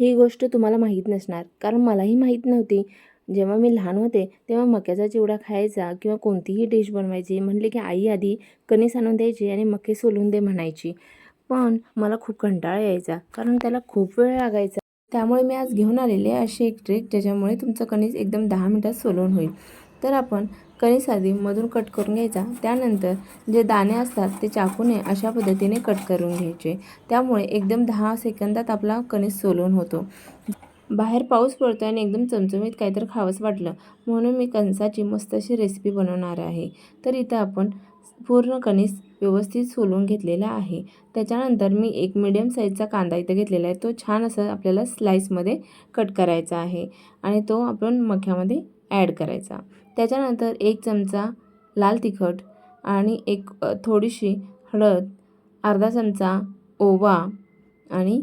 ही गोष्ट तुम्हाला माहीत नसणार. कारण मलाही माहीत नव्हती. जेव्हा मी लहान होते तेव्हा मक्याचा चिवडा खायचा किंवा कोणतीही डिश बनवायची. म्हटले की आई आधी कणीस आणून द्यायची आणि मके सोलून दे म्हणायची. पण मला खूप कंटाळा यायचा कारण त्याला खूप वेळ लागायचा. त्यामुळे मी आज घेऊन आलेले आहे अशी एक ट्रिक ज्याच्यामुळे तुमचं कणीस एकदम दहा मिनटात सोलून होईल. तर आपण कणीस आधी मधून कट करून घ्यायचा. त्यानंतर जे दाणे असतात ते चाकूने अशा पद्धतीने कट करून घ्यायचे. त्यामुळे एकदम दहा सेकंदात आपला कणीस सोलून होतो. बाहेर पाऊस पडतो आणि एकदम चमचमीत काहीतरी खावंच वाटलं. म्हणून मी कणसाची मस्त अशी रेसिपी बनवणार आहे. तर इथं आपण पूर्ण कणीस व्यवस्थित सोलून घेतलेला आहे. त्याच्यानंतर मी एक मिडियम साईजचा कांदा इथं घेतलेला आहे. तो छान असं आपल्याला स्लाईसमध्ये कट करायचा आहे. आणि तो आपण मख्यामध्ये ॲड करायचा. त्याच्यानंतर एक चमचा लाल तिखट आणि एक थोडीशी हळद अर्धा चमचा ओवा आणि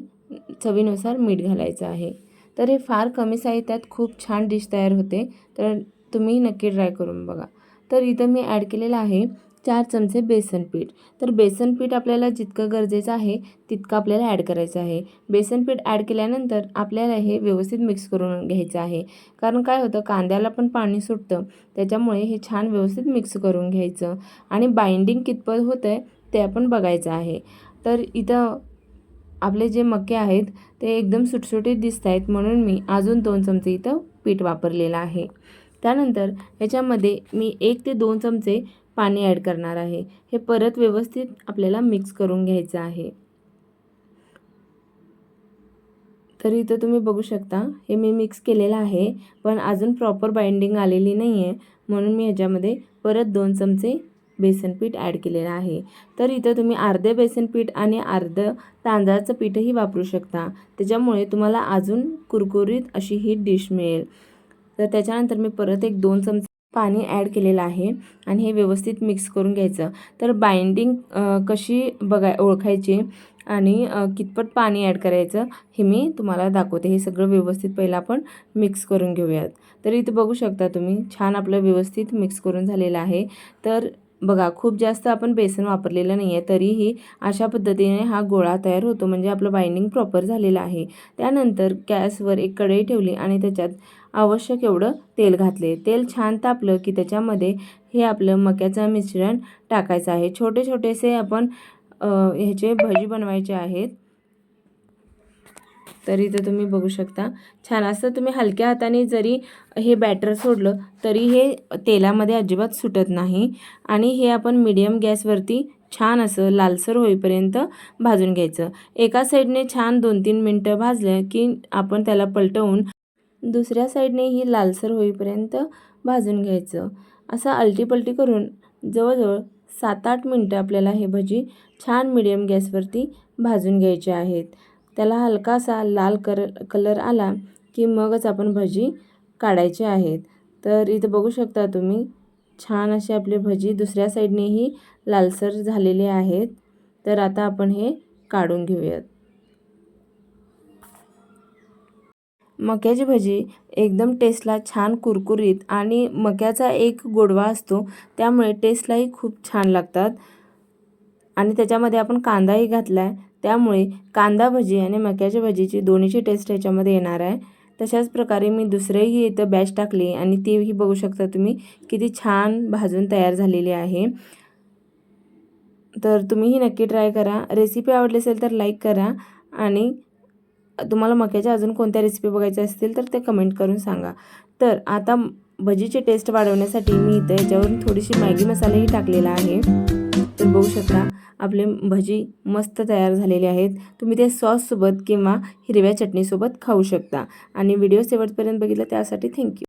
चवीनुसार मीठ घालायचं आहे. तर हे फार कमी साहित्यात खूप छान डिश तयार होते. तर तुम्ही नक्की ट्राय करून बघा. तर इथं मी ॲड केलेलं आहे चार चमचे बेसन पीठ. तर बेसन पीठ आपल्याला जितकं गरजेचं आहे तितकं आपल्याला ॲड करायचं आहे. बेसन पीठ ॲड केल्यानंतर आपल्याला हे व्यवस्थित मिक्स करून घ्यायचं आहे. कारण काय होतं कांद्याला पण पाणी सुटतं. त्याच्यामुळे हे छान व्यवस्थित मिक्स करून घ्यायचं. आणि बाइंडिंग कितपत होतं आहे ते आपण बघायचं आहे. तर इथं आपले जे मके आहेत ते एकदम सुटसुटीत दिसत आहेत म्हणून मी अजून दोन चमचे इथं पीठ वापरलेलं आहे. त्यानंतर ह्याच्यामध्ये मी एक ते दोन चमचे पाणी ॲड करणार आहे. हे परत व्यवस्थित आपल्याला मिक्स करून घ्यायचं आहे. तर इथं तुम्ही बघू शकता हे मी मिक्स केलेलं आहे पण अजून प्रॉपर बाइंडिंग आलेली नाही आहे म्हणून मी ह्याच्यामध्ये परत दोन चमचे बेसन पीठ ॲड केलेलं आहे. तर इथं तुम्ही अर्धे बेसन पीठ आणि अर्धं तांदळाचं पीठही वापरू शकता. त्याच्यामुळे तुम्हाला अजून कुरकुरीत अशी ही डिश मिळेल. तर त्याच्यानंतर मी परत एक दोन चमचे पाणी ॲड केलेलं आहे आणि हे व्यवस्थित मिक्स करून घ्यायचं. तर बाइंडिंग कशी बघाय ओळखायची आणि कितपत पाणी ॲड करायचं हे मी तुम्हाला दाखवते. हे सगळं व्यवस्थित पहिलं आपण मिक्स करून घेऊयात. तर इथं बघू शकता तुम्ही छान आपलं व्यवस्थित मिक्स करून झालेलं आहे. तर बघा खूप जास्त आपण बेसन वापरलेलं नाही आहे तरीही अशा पद्धतीने हा गोळा तयार होतो. म्हणजे आपलं बाइंडिंग प्रॉपर झालेलं आहे. त्यानंतर गॅसवर एक कढई ठेवली आणि त्याच्यात आवश्यक एवढं तेल घातले. तेल छान तापलं की त्याच्यामध्ये हे आपलं मक्याचं मिश्रण टाकायचं आहे. छोटे छोटेसे आपण ह्याचे भजी बनवायचे आहेत. तर इथं तुम्ही बघू शकता. छान असं तुम्ही हलक्या हाताने जरी हे बॅटर सोडलं तरी हे तेलामध्ये अजिबात सुटत नाही. आणि हे आपण मीडियम गॅसवरती छान असं लालसर होईपर्यंत भाजून घ्यायचं. एका साईडने छान दोन तीन मिनटं भाजलं की आपण त्याला पलटवून दुसऱ्या साईडने ही लालसर होईपर्यंत भाजून घ्यायचं. असं अलटीपलटी करून जवळजवळ सात आठ मिनटं आपल्याला हे भजी छान मिडियम गॅसवरती भाजून घ्यायचे आहेत. त्याला हलकासा लाल कर कलर आला की मगच आपण भजी काढायचे आहेत. तर इथं बघू शकता तुम्ही छान असे आपले भजी दुसऱ्या साईडनेही लालसर झालेले आहेत. तर आता आपण हे काढून घेऊयात. मक्याची भजी एकदम टेस्टला छान कुरकुरीत आणि मक्याचा एक गोडवा असतो त्यामुळे टेस्टलाही खूप छान लागतात. आणि त्याच्यामध्ये आपण कांदाही घातला आहे त्यामुळे कांदा भजी आणि मक्याच्या भजीची दोन्हीची टेस्ट ह्याच्यामध्ये येणार आहे. तशाच प्रकारे मी दुसरेही इथं बॅच टाकली आणि तीही बघू शकता तुम्ही किती छान भाजून तयार झालेली आहे. तर तुम्हीही नक्की ट्राय करा. रेसिपी आवडली असेल तर लाईक करा आणि तुम्हाला मक्याच्या अजून कोणत्या रेसिपी बघायच्या असतील तर ते कमेंट करून सांगा. तर आता भजीची टेस्ट वाढवण्यासाठी मी इथं याच्यावरून थोडीशी मॅगी मसालाही टाकलेला आहे. तर बघू शकता आपले भजी मस्त तयार झालेले आहेत. तुम्ही ते सॉससोबत किंवा हिरव्या चटणीसोबत खाऊ शकता. आणि व्हिडिओ शेवटपर्यंत बघितलं त्यासाठी थँक्यू